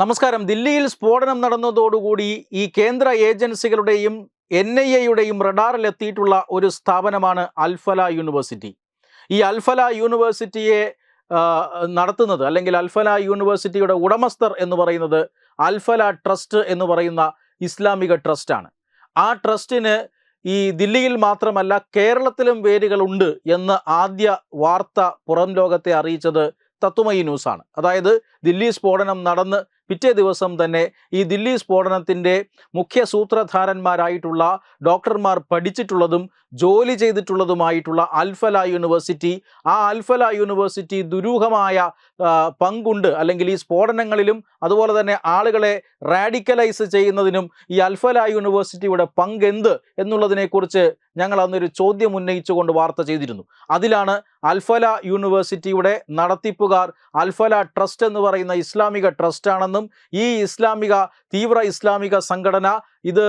നമസ്കാരം. ദില്ലിയിൽ സ്ഫോടനം നടന്നതോടുകൂടി ഈ കേന്ദ്ര ഏജൻസികളുടെയും എൻ ഐ എയുടെയും റഡാറിലെത്തിയിട്ടുള്ള ഒരു സ്ഥാപനമാണ് അൽഫല യൂണിവേഴ്സിറ്റി. ഈ അൽഫല യൂണിവേഴ്സിറ്റിയെ നടത്തുന്നത് അല്ലെങ്കിൽ അൽഫല യൂണിവേഴ്സിറ്റിയുടെ ഉടമസ്ഥർ എന്ന് പറയുന്നത് അൽഫല ട്രസ്റ്റ് എന്ന് പറയുന്ന ഇസ്ലാമിക ട്രസ്റ്റാണ്. ആ ട്രസ്റ്റിന് ഈ ദില്ലിയിൽ മാത്രമല്ല കേരളത്തിലും വേരുകളുണ്ട് എന്ന് ആദ്യ വാർത്ത പുറം ലോകത്തെ അറിയിച്ചത് തത്വമയി ന്യൂസാണ്. അതായത് ദില്ലി സ്ഫോടനം നടന്ന് പിറ്റേ ദിവസം തന്നെ ഈ ദില്ലി സ്ഫോടനത്തിന്റെ മുഖ്യ സൂത്രധാരന്മാരായിട്ടുള്ള ഡോക്ടർമാർ പഠിച്ചിട്ടുള്ളതും ജോലി ചെയ്തിട്ടുള്ളതുമായിട്ടുള്ള അൽഫല യൂണിവേഴ്സിറ്റി ആ അൽഫല യൂണിവേഴ്സിറ്റി ദുരൂഹമായ പങ്കുണ്ട്. അല്ലെങ്കിൽ ഈ സ്ഫോടനങ്ങളിലും അതുപോലെ തന്നെ ആളുകളെ റാഡിക്കലൈസ് ചെയ്യുന്നതിനും ഈ അൽഫല യൂണിവേഴ്സിറ്റിയുടെ പങ്ക് എന്ത് എന്നുള്ളതിനെക്കുറിച്ച് ഞങ്ങൾ അന്നൊരു ചോദ്യം ഉന്നയിച്ചുകൊണ്ട് വാർത്ത ചെയ്തിരുന്നു. അതിലാണ് അൽഫല യൂണിവേഴ്സിറ്റിയുടെ നടത്തിപ്പുകാർ അൽഫല ട്രസ്റ്റ് എന്ന് പറയുന്ന ഇസ്ലാമിക ട്രസ്റ്റാണെന്നും ഈ ഇസ്ലാമിക തീവ്ര ഇസ്ലാമിക സംഘടന ഇത്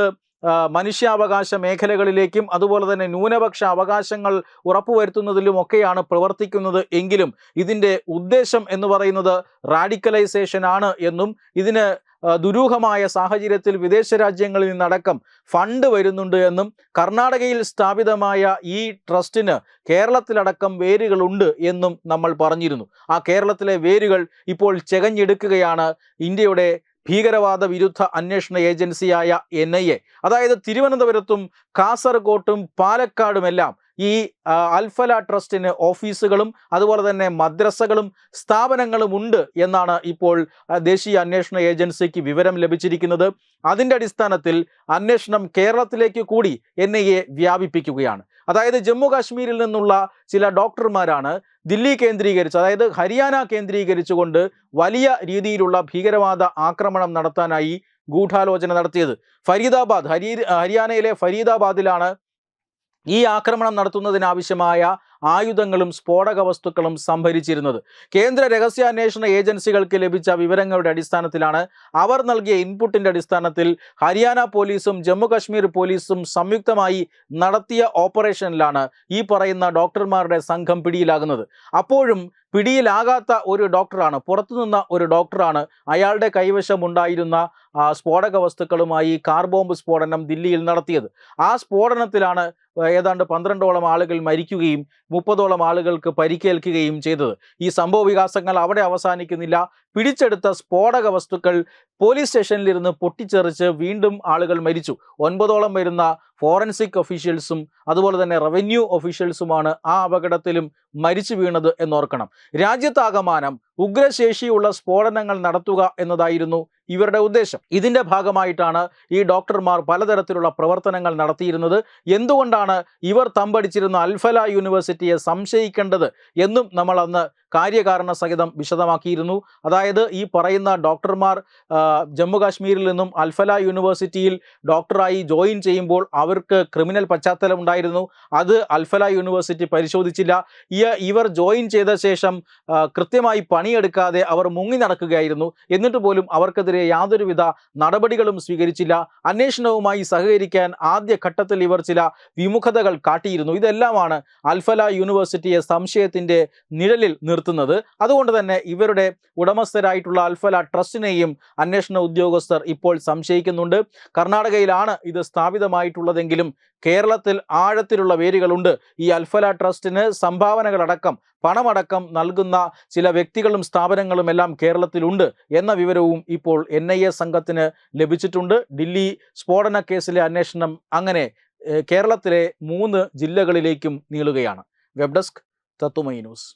മനുഷ്യാവകാശ മേഖലകളിലേക്കും അതുപോലെ തന്നെ ന്യൂനപക്ഷ അവകാശങ്ങൾ ഉറപ്പുവരുത്തുന്നതിലും ഒക്കെയാണ് പ്രവർത്തിക്കുന്നത് എങ്കിലും ഇതിന്റെ ഉദ്ദേശം എന്ന് പറയുന്നത് റാഡിക്കലൈസേഷൻ ആണ് എന്നും ഇതിന് ദുരൂഹമായ സാഹചര്യത്തിൽ വിദേശ രാജ്യങ്ങളിൽ നിന്നടക്കം ഫണ്ട് വരുന്നുണ്ട് എന്നും കർണാടകയിൽ സ്ഥാപിതമായ ഈ ട്രസ്റ്റിന് കേരളത്തിലടക്കം വേരുകളുണ്ട് എന്നും നമ്മൾ പറഞ്ഞിരുന്നു. ആ കേരളത്തിലെ വേരുകൾ ഇപ്പോൾ ചെകഞ്ഞെടുക്കുകയാണ് ഇന്ത്യയുടെ ഭീകരവാദ വിരുദ്ധ അന്വേഷണ ഏജൻസിയായ എൻ അതായത് തിരുവനന്തപുരത്തും കാസർകോട്ടും പാലക്കാടുമെല്ലാം ഈ അൽഫല ട്രസ്റ്റിന് ഓഫീസുകളും അതുപോലെ തന്നെ മദ്രസകളും സ്ഥാപനങ്ങളും ഉണ്ട് എന്നാണ് ഇപ്പോൾ ദേശീയ അന്വേഷണ ഏജൻസിക്ക് വിവരം ലഭിച്ചിരിക്കുന്നത്. അതിന്റെ അടിസ്ഥാനത്തിൽ അന്വേഷണം കേരളത്തിലേക്ക് കൂടി എൻ വ്യാപിപ്പിക്കുകയാണ്. അതായത് ജമ്മു കാശ്മീരിൽ നിന്നുള്ള ചില ഡോക്ടർമാരാണ് ദില്ലി കേന്ദ്രീകരിച്ച് അതായത് ഹരിയാന കേന്ദ്രീകരിച്ചുകൊണ്ട് വലിയ രീതിയിലുള്ള ഭീകരവാദ ആക്രമണം നടത്താനായി ഗൂഢാലോചന നടത്തിയത്. ഫരീദാബാദ് ഹരി ഹരിയാനയിലെ ഫരീദാബാദിലാണ് ഈ ആക്രമണം നടത്തുന്നതിനാവശ്യമായ ആയുധങ്ങളും സ്ഫോടക വസ്തുക്കളും സംഭരിച്ചിരുന്നത്. കേന്ദ്ര രഹസ്യാന്വേഷണ ഏജൻസികൾക്ക് ലഭിച്ച വിവരങ്ങളുടെ അടിസ്ഥാനത്തിലാണ് അവർ നൽകിയ ഇൻപുട്ടിന്റെ അടിസ്ഥാനത്തിൽ ഹരിയാന പോലീസും ജമ്മു കാശ്മീർ പോലീസും സംയുക്തമായി നടത്തിയ ഓപ്പറേഷനിലാണ് ഈ പറയുന്ന ഡോക്ടർമാരുടെ സംഘം പിടിയിലാകുന്നത്. അപ്പോഴും പിടിയിലാകാത്ത ഒരു ഡോക്ടറാണ് പുറത്തുനിന്ന ഒരു ഡോക്ടറാണ് അയാളുടെ കൈവശമുണ്ടായിരുന്ന സ്ഫോടക വസ്തുക്കളുമായി കാർ ബോംബ് സ്ഫോടനം ദില്ലിയിൽ നടത്തിയത്. ആ സ്ഫോടനത്തിലാണ് ഏതാണ്ട് പന്ത്രണ്ടോളം ആളുകൾ മരിക്കുകയും മുപ്പതോളം ആളുകൾക്ക് പരിക്കേൽക്കുകയും ചെയ്തത്. ഈ സംഭവ വികാസങ്ങൾ അവിടെ അവസാനിക്കുന്നില്ല. പിടിച്ചെടുത്ത സ്ഫോടക വസ്തുക്കൾ പോലീസ് സ്റ്റേഷനിലിരുന്ന് പൊട്ടിച്ചെറിച്ച് വീണ്ടും ആളുകൾ മരിച്ചു. ഒൻപതോളം വരുന്ന ഫോറൻസിക് ഒഫീഷ്യൽസും അതുപോലെ തന്നെ റവന്യൂ ഒഫീഷ്യൽസുമാണ് ആ അപകടത്തിലും മരിച്ചു വീണത് എന്നോർക്കണം. രാജ്യത്താകമാനം ഉഗ്രശേഷിയുള്ള സ്ഫോടനങ്ങൾ നടത്തുക എന്നതായിരുന്നു ഇവരുടെ ഉദ്ദേശം. ഇതിന്റെ ഭാഗമായിട്ടാണ് ഈ ഡോക്ടർമാർ പലതരത്തിലുള്ള പ്രവർത്തനങ്ങൾ നടത്തിയിരുന്നത്. എന്തുകൊണ്ടാണ് ഇവർ തമ്പടിച്ചിരുന്ന അൽഫല യൂണിവേഴ്സിറ്റിയെ സംശയിക്കേണ്ടത് എന്നും നമ്മൾ അന്ന് കാര്യകാരണ സഹിതം വിശദമാക്കിയിരുന്നു. അതായത് ഈ പറയുന്ന ഡോക്ടർമാർ ജമ്മു കാശ്മീരിൽ നിന്നും അൽഫല യൂണിവേഴ്സിറ്റിയിൽ ഡോക്ടറായി ജോയിൻ ചെയ്യുമ്പോൾ അവർക്ക് ക്രിമിനൽ പശ്ചാത്തലം ഉണ്ടായിരുന്നു. അത് അൽഫല യൂണിവേഴ്സിറ്റി പരിശോധിച്ചില്ല. ഇവർ ജോയിൻ ചെയ്ത ശേഷം കൃത്യമായി പണിയെടുക്കാതെ അവർ മുങ്ങി നടക്കുകയായിരുന്നു. എന്നിട്ട് പോലും അവർക്കെതിരെ യാതൊരുവിധ നടപടികളും സ്വീകരിച്ചില്ല. അന്വേഷണവുമായി സഹകരിക്കാൻ ആദ്യ ഘട്ടത്തിൽ ഇവർ ചില വിമുഖതകൾ കാട്ടിയിരുന്നു. ഇതെല്ലാമാണ് അൽഫല യൂണിവേഴ്സിറ്റിയെ സംശയത്തിന്റെ നിഴലിൽ നിർത്തുന്നത്. അതുകൊണ്ട് തന്നെ ഇവരുടെ ഉടമസ്ഥരായിട്ടുള്ള അൽഫല ട്രസ്റ്റിനെയും അന്വേഷണ ഉദ്യോഗസ്ഥർ ഇപ്പോൾ സംശയിക്കുന്നുണ്ട്. കർണാടകയിലാണ് ഇത് സ്ഥാപിതമായിട്ടുള്ളതെങ്കിലും കേരളത്തിൽ ആഴത്തിലുള്ള വേരുകളുണ്ട്. ഈ അൽഫല ട്രസ്റ്റിന് സംഭാവനകളടക്കം പണമടക്കം നൽകുന്ന ചില വ്യക്തികളും സ്ഥാപനങ്ങളും എല്ലാം കേരളത്തിലുണ്ട് എന്ന വിവരവും ഇപ്പോൾ എൻ ഐ എ സംഘത്തിന് ലഭിച്ചിട്ടുണ്ട്. ദില്ലി സ്ഫോടന കേസിലെ അന്വേഷണം അങ്ങനെ കേരളത്തിലെ മൂന്ന് ജില്ലകളിലേക്കും നീളുകയാണ്. വെബ് ഡെസ്ക് തത്തുമൈ ന്യൂസ്.